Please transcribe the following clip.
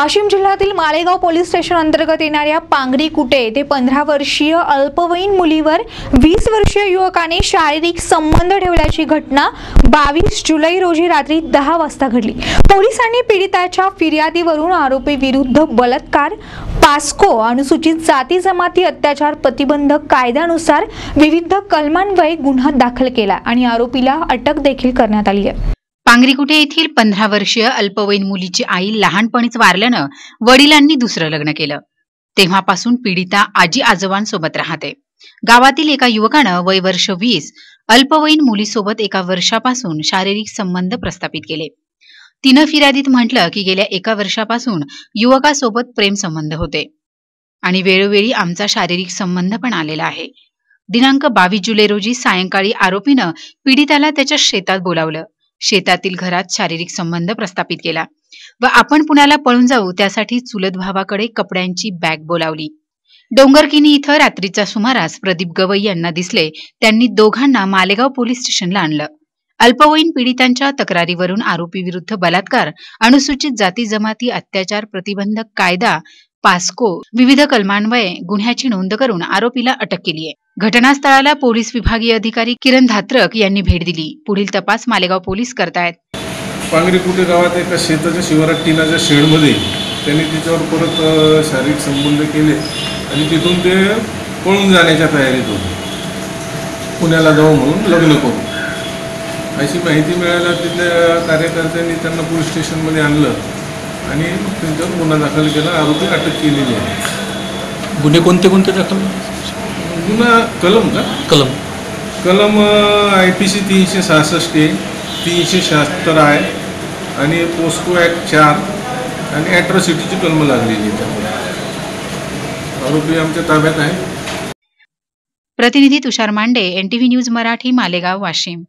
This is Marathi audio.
वाशिम जिल्ह्यातील मालेगाव पोलीस स्टेशन अंतर्गत येणाऱ्या पांगरी कुटे येथे पंधरा वर्षीय अल्पवयीन मुलीवर वीस वर्षीय युवकाने शारीरिक संबंध ठेवल्याची घटना बावीस जुलै रोजी रात्री दहा वाजता घडली. पोलिसांनी पीडिताच्या फिर्यादीवरून आरोपी विरुद्ध बलात्कार पास्को अनुसूचित जाती जमाती अत्याचार प्रतिबंधक कायद्यानुसार विविध कलमान्वये गुन्हा दाखल केला आणि आरोपीला अटक देखील करण्यात आली आहे. पांगरीकुटे येथील पंधरा वर्षीय अल्पवयीन मुलीची आई लहानपणीच वारल्यानं वडिलांनी दुसरं लग्न केलं. तेव्हापासून पीडिता आजी आजोबांसोबत राहते. गावातील एका युवकानं वय वर्ष वीस अल्पवयीन मुलीसोबत एका वर्षापासून शारीरिक संबंध प्रस्थापित केले. तिनं फिर्यादीत म्हटलं की गेल्या एका वर्षापासून युवकासोबत प्रेम संबंध होते. आणि वेळोवेळी आमचा शारीरिक संबंध पण आलेला आहे. दिनांक बावीस जुलै रोजी सायंकाळी आरोपीनं पीडिताला त्याच्या शेतात बोलावलं. शेतातील घरात शारीरिक संबंध प्रस्थापित केला. व आपण पुण्याला पळून जाऊ त्यासाठी चुलत भावाकडे कपड्यांची बॅग बोलावली. डोंगरकिनी इथं रात्रीच्या सुमारास प्रदीप गवई यांना दिसले. त्यांनी दोघांना मालेगाव पोलीस स्टेशनला आणलं. अल्पवयीन पीडितांच्या तक्रारीवरून आरोपी विरुद्ध बलात्कार अनुसूचित जाती जमाती अत्याचार प्रतिबंधक कायदा पास्को विविध कलमान्वये गुन्ह्याची नोंद करून आरोपीला अटक केली आहे घटनास्थळाला पोलीस विभागीय अधिकारी किरण धात्रक यांनी भेट दिली. पुढील तपास मालेगाव पोलीस करतायत. पांगरी कुटे गावात एका शेताच्या शिवारात टिनाच्या शेडमध्ये त्यांनी तिच्यावर परत अ, शारीरिक संबंध केले आणि तिथून ते पळून जाण्याच्या तयारीत होते. पुण्याला जाऊ म्हणून लग्न करू अशी माहिती मिळाल्या तिथल्या कार्यकर्त्यांनी त्यांना पोलीस स्टेशनमध्ये आणलं आणि त्यांच्यावर गुन्हा दाखल केला आरोपी अटक केलेली आहे. गुन्हे कोणते कोणते दाखल? गुन्हा कलम का? कलम. कलम आय पी सी तीनशे सहासष्ट आहे तीनशे शहात्तर आहे आणि पोस्को ॲक्ट चार आणि ॲट्रॉसिटीची कलमं लागलेली आहे आरोपी आमच्या ताब्यात आहे प्रतिनिधी तुषार मांडे एनटीव्ही न्यूज मराठी मालेगाव वाशिम.